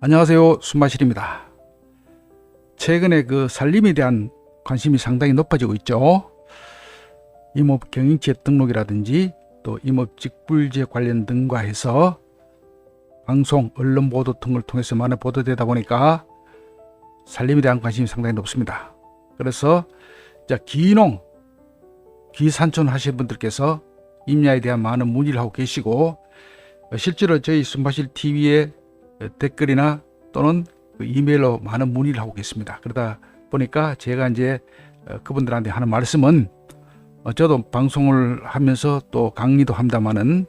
안녕하세요. 순마실입니다. 최근에 그 살림에 대한 관심이 상당히 높아지고 있죠. 임업 경영체 등록이라든지 또 임업 직불제 관련 등과 해서 방송, 언론 보도 등을 통해서 많이 보도되다 보니까 살림에 대한 관심이 상당히 높습니다. 그래서 자, 기농, 기산촌 하시는 분들께서 임야에 대한 많은 문의를 하고 계시고 실제로 저희 순바실 TV에 댓글이나 또는 그 이메일로 많은 문의를 하고 계십니다. 그러다 보니까 제가 이제 어, 그분들한테 하는 말씀은 어, 저도 방송을 하면서 또 강의도 합니다만은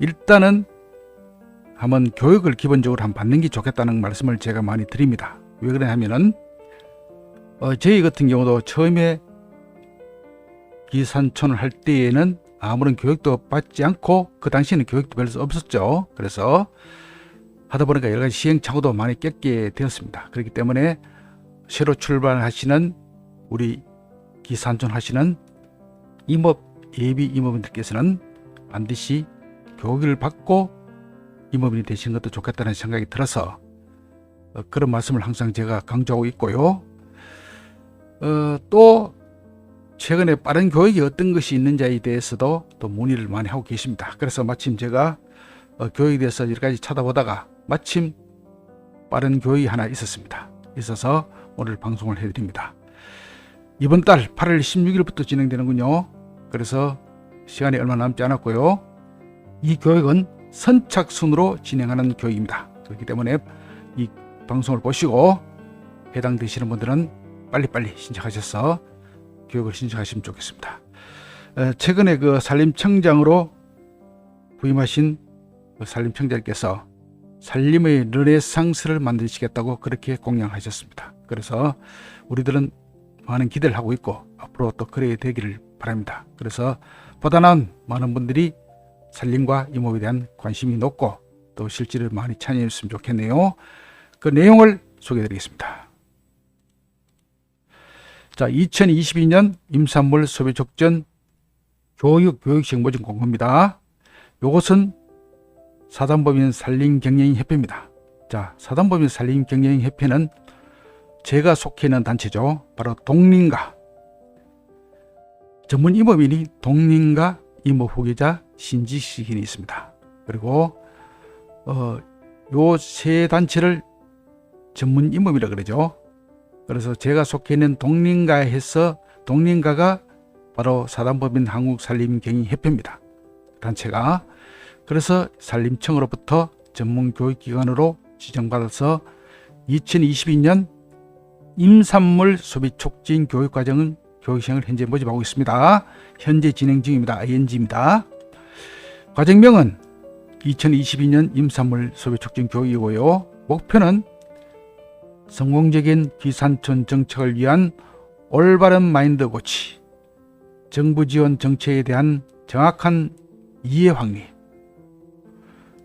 일단은 한번 교육을 기본적으로 한번 받는 게 좋겠다는 말씀을 제가 많이 드립니다. 왜 그러냐면은 어, 저희 같은 경우도 처음에 기산촌을 할 때에는 아무런 교육도 받지 않고 그 당시에는 교육도 별로 없었죠. 그래서 하다 보니까 여러 가지 시행착오도 많이 겪게 되었습니다. 그렇기 때문에 새로 출발하시는 우리 기산촌 하시는 임업 예비 임업인들께서는 반드시 교육을 받고 임업인이 되시는 것도 좋겠다는 생각이 들어서 어, 그런 말씀을 항상 제가 강조하고 있고요. 어, 또 최근에 빠른 교육이 어떤 것이 있는지에 대해서도 또 문의를 많이 하고 계십니다. 그래서 마침 제가 어, 교육에 대해서 여러 가지 찾아보다가 마침 빠른 교육이 하나 있었습니다. 있어서 오늘 방송을 해드립니다. 이번 달 8월 16일부터 진행되는군요. 그래서 시간이 얼마 남지 않았고요. 이 교육은 선착순으로 진행하는 교육입니다. 그렇기 때문에 이 방송을 보시고 해당되시는 분들은 빨리빨리 신청하셔서 교육을 신청하시면 좋겠습니다. 에, 최근에 그 산림청장으로 부임하신 그 산림청장께서 살림의 르네상스를 만드시겠다고 그렇게 공약하셨습니다. 그래서 우리들은 많은 기대를 하고 있고 앞으로 또 그래야 되기를 바랍니다. 그래서 보다 나은 많은 분들이 살림과 임업에 대한 관심이 높고 또 실질을 많이 참여했으면 좋겠네요. 그 내용을 소개해 드리겠습니다. 자, 2022년 임산물 소비 촉진 교육 교육식 모집 공고입니다. 요것은 사단법인 산림경영협회입니다. 자, 사단법인 산림경영협회는 제가 속해 있는 단체죠. 바로 동림가 전문 임업인이 동림가 임업 후계자 신지식인이 있습니다. 그리고 어, 요세 단체를 전문 임업이라 그러죠. 그래서 제가 속해 있는 동림가에 해서 동림가가 바로 사단법인 한국산림경영협회입니다. 단체가 그래서 산림청으로부터 전문 교육기관으로 지정받아서 2022년 임산물 소비 촉진 교육 과정은 교육시행을 현재 모집하고 있습니다. 현재 진행 중입니다. ING입니다. 과정명은 2022년 임산물 소비 촉진 교육이고요. 목표는 성공적인 기산촌 정책을 위한 올바른 마인드 고치, 정부 지원 정책에 대한 정확한 이해 확립,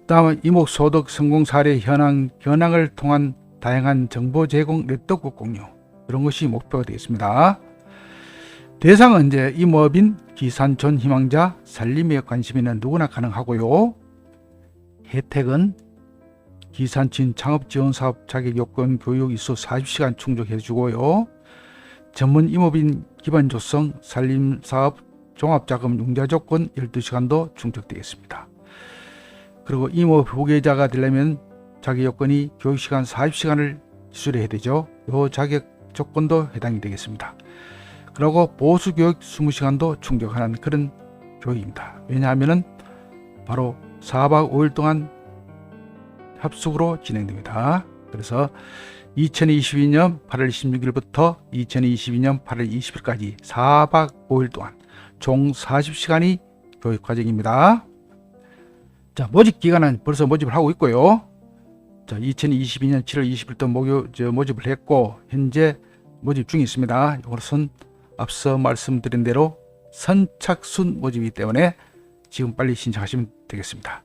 다음 이목 소득 성공 사례 현황 현황을 통한 다양한 정보 제공 네트워크 공유 이런 것이 목표가 되겠습니다. 대상은 이제 임업인, 기산촌 희망자, 살림에 관심 있는 누구나 가능하고요. 혜택은 기산친 창업 지원 사업 자격 요건 교육 이수 40시간 충족해 주고요. 전문 임업인 기반 조성 살림 사업 종합 자금 융자 조건 12시간도 충족되겠습니다. 그리고 임업 후계자가 되려면 자격 요건이 교육 시간 40시간을 기술해야 되죠. 요 자격 조건도 해당이 되겠습니다. 그리고 보수 교육 20시간도 충족하는 그런 교육입니다. 왜냐하면은 바로 4박 5일 동안 합숙으로 진행됩니다. 그래서 2022년 8월 16일부터 2022년 8월 20일까지 4박 5일 동안 총 40시간이 교육 과정입니다. 자, 모집 기간은 벌써 모집을 하고 있고요. 자, 2022년 7월 20일부터 모교, 저, 모집을 했고 현재 모집 중에 있습니다. 이것은 앞서 말씀드린 대로 선착순 모집이기 때문에 지금 빨리 신청하시면 되겠습니다.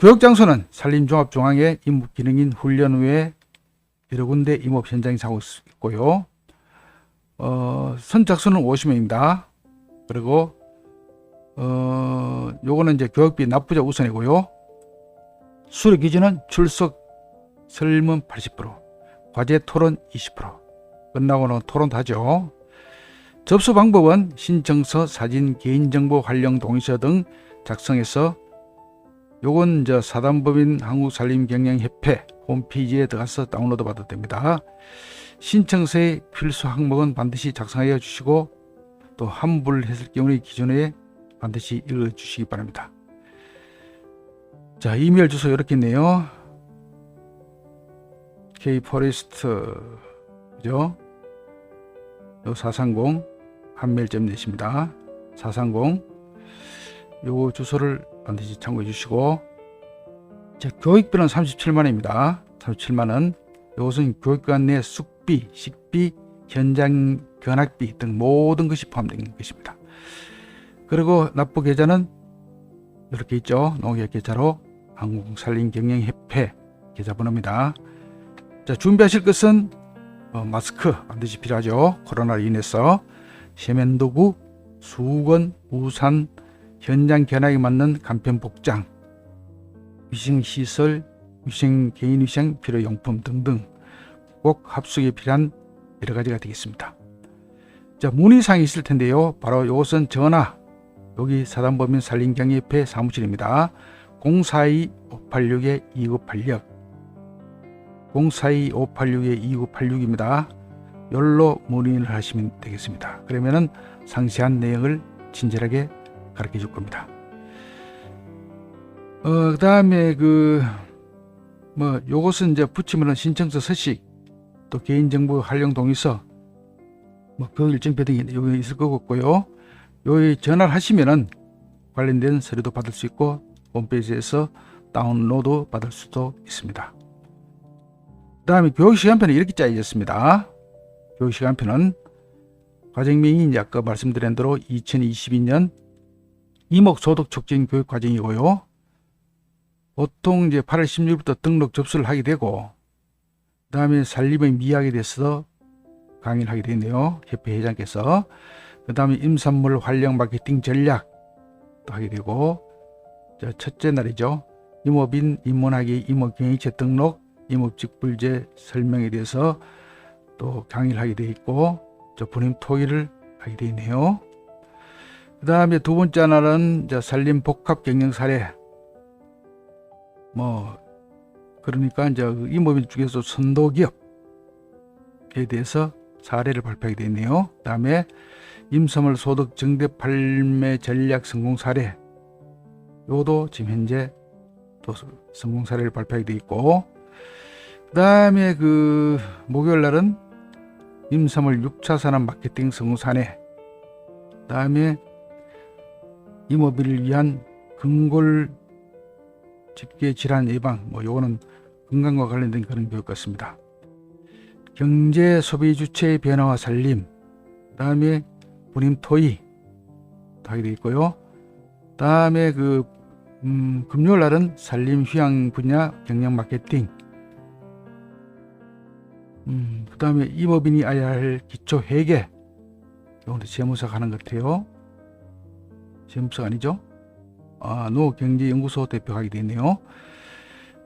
교육 장소는 산림종합중앙의 임업기능인 훈련 후에 여러 군데 임업 현장에 사고 있고요. 어, 선착순은 50명입니다. 그리고 어, 요거는 이제 교육비 납부자 우선이고요. 수료 기준은 출석 설문 80%, 과제 토론 20%. 끝나고는 토론도 하죠. 접수 방법은 신청서, 사진, 개인정보 활용 동의서 등 작성해서 요건 저 사단법인 한국산림경영협회 홈페이지에 들어가서 다운로드 받아도 됩니다. 신청서의 필수 항목은 반드시 작성하여 주시고 또 환불했을 경우의 기준에 반드시 읽어 주시기 바랍니다. 자, 이메일 주소 이렇게 있네요. kforest 그죠? 요430 한메일점 내십니다. 430 요 주소를 반드시 참고해 주시고 자, 교육비는 37만 원입니다. 37만 원. 이것은 교육관 내 숙비, 식비, 현장 견학비 등 모든 것이 포함된 것입니다. 그리고 납부 계좌는 이렇게 있죠. 농협 계좌로 한국산림경영협회 계좌번호입니다. 자, 준비하실 것은 어, 마스크 반드시 필요하죠. 코로나로 인해서 세면도구, 수건, 우산, 현장 견학에 맞는 간편 복장, 위생 시설, 위생 개인 위생 필요 용품 등등 꼭 합숙에 필요한 여러 가지가 되겠습니다. 자 문의사항이 있을 텐데요. 바로 이것은 전화 여기 사단법인 산림경협회 사무실입니다. 042-586-2986 042-586-2986입니다. 열로 문의를 하시면 되겠습니다. 그러면은 상세한 내용을 친절하게 가르쳐 줄 겁니다. 어, 그 다음에 그, 뭐, 요것은 이제 붙이면은 신청서 서식, 또 개인정보 활용 동의서, 뭐, 그 일정표 등이 여기 있을 것 같고요. 여기 전화를 하시면은 관련된 서류도 받을 수 있고, 홈페이지에서 다운로드 받을 수도 있습니다. 그 다음에 교육시간표는 이렇게 짜여졌습니다. 교육시간표는 과정명이 아까 말씀드린 대로 2022년 이목 소득 촉진 교육 과정이고요. 보통 이제 8월 16일부터 등록 접수를 하게 되고 그 다음에 살림의 미학에 대해서 강의를 하게 되네요. 협회 회장께서 그 다음에 임산물 활용 마케팅 전략도 하게 되고 첫째 날이죠. 임업인 입문하기 임업경영체 등록 임업직불제 설명에 대해서 또 강의를 하게 되어 있고 저 본인 토의를 하게 되어 있네요. 그 다음에 두 번째 이제 산림 복합 경영 사례. 뭐, 그러니까 이제 그 임업인 중에서 선도기업에 대해서 사례를 발표하게 되어 있네요. 그 다음에 임선물 소득 정대 판매 전략 성공 사례. 요도 지금 현재 또 성공 사례를 발표하게 되어 있고, 그 다음에 그 목요일 날은 임선물 6차 산업 마케팅 성공 사례. 그 다음에 임업인을 위한 근골 집계 질환 예방 뭐 요거는 건강과 관련된 그런 교육 같습니다. 경제 소비 주체의 변화와 살림 그 다음에 분임 토의 하게 되어 있고요. 다음에 그 음, 금요일 날은 산림 휴양 분야 경영 마케팅 음, 그 다음에 임업인이 알아야 할 기초 회계 이것도 재무사 가는 것 같아요. 재무사 아니죠? 아, 노경제연구소 대표 하게 되네요.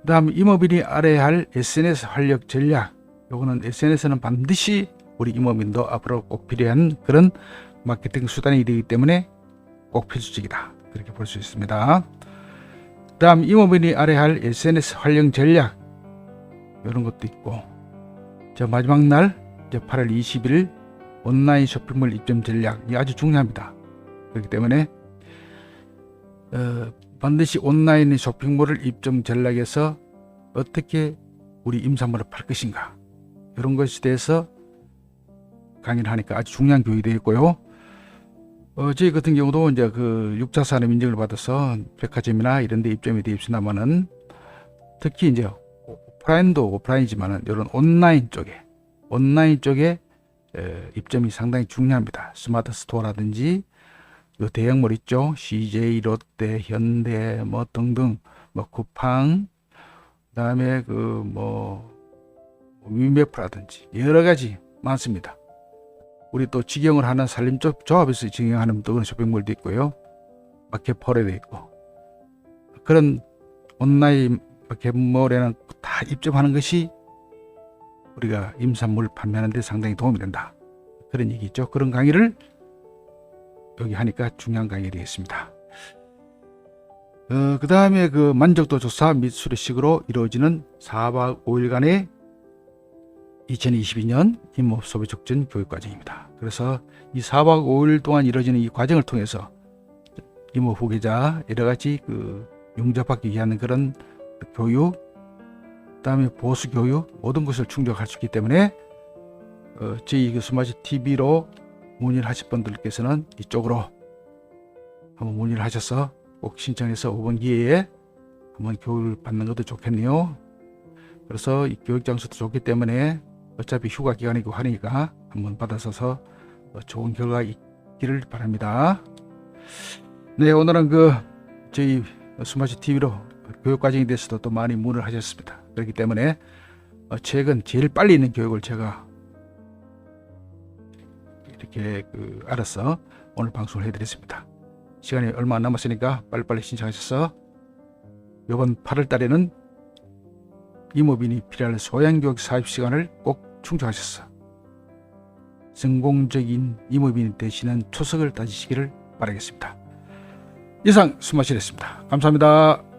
그 다음 임업인이 알아야 할 SNS 활력 전략. 요거는 SNS는 반드시 우리 임업인도 앞으로 꼭 필요한 그런 마케팅 수단이 되기 때문에 꼭 필수적이다. 그렇게 볼 수 있습니다. 그 다음 임업인이 알아야 할 SNS 활용 전략. 이런 것도 있고. 자, 마지막 날, 이제 8월 20일 온라인 쇼핑몰 입점 전략이 아주 중요합니다. 그렇기 때문에 어, 반드시 온라인 쇼핑몰을 입점 전략에서 어떻게 우리 임산물을 팔 것인가 이런 것에 대해서 강의를 하니까 아주 중요한 교육이 되어 있고요. 어, 저희 같은 경우도 이제 그 6차 산업 인증을 받아서 백화점이나 이런 데 입점이 되어 있습니다만은 특히 이제 오프라인도 오프라인이지만은 이런 온라인 쪽에 온라인 쪽에 에, 입점이 상당히 중요합니다. 스마트 스토어라든지 요 대형몰 있죠. CJ, 롯데, 현대 뭐 등등 뭐 쿠팡 그다음에 그 뭐 위메프라든지 여러 가지 많습니다. 우리 또 직영을 하는 산림 쪽 조합에서 직영하는 또 그런 쇼핑몰도 있고요. 마켓폴에도 있고 그런 온라인 갯모래는 다 입점하는 것이 우리가 임산물 판매하는 데 상당히 도움이 된다. 그런 얘기 있죠. 그런 강의를 여기 하니까 중요한 강의가 되겠습니다. 어, 그 다음에 그 만족도 조사 및 수료식으로 이루어지는 4박 5일간의 2022년 임업 소비 촉진 교육 과정입니다. 그래서 이 4박 5일 동안 이루어지는 이 과정을 통해서 임업 후계자 여러 가지 그 용접받기 위한 그런 교육, 그다음에 보수 교육 모든 것을 충족할 수 있기 때문에 어, 저희 그 스마트 TV로 문의를 하실 분들께서는 이쪽으로 한번 문의를 하셔서 꼭 신청해서 5번 기회에 한번 교육을 받는 것도 좋겠네요. 그래서 이 교육 장소도 좋기 때문에 어차피 휴가 기간이고 하니까 한번 받아서서 어, 좋은 결과 있기를 바랍니다. 네, 오늘은 그 저희 스마트 TV로 교육 과정에 대해서도 또 많이 문의를 하셨습니다. 그렇기 때문에 어, 최근 제일 빨리 있는 교육을 제가 이렇게 그 알아서 오늘 방송을 해드렸습니다. 시간이 얼마 안 남았으니까 빨리빨리 신청하셔서 이번 8월 달에는 이모빈이 필요한 소양교육 사입 시간을 꼭 충족하셔서 성공적인 이모빈이 되시는 초석을 따지시기를 바라겠습니다. 이상 수마실했습니다. 감사합니다.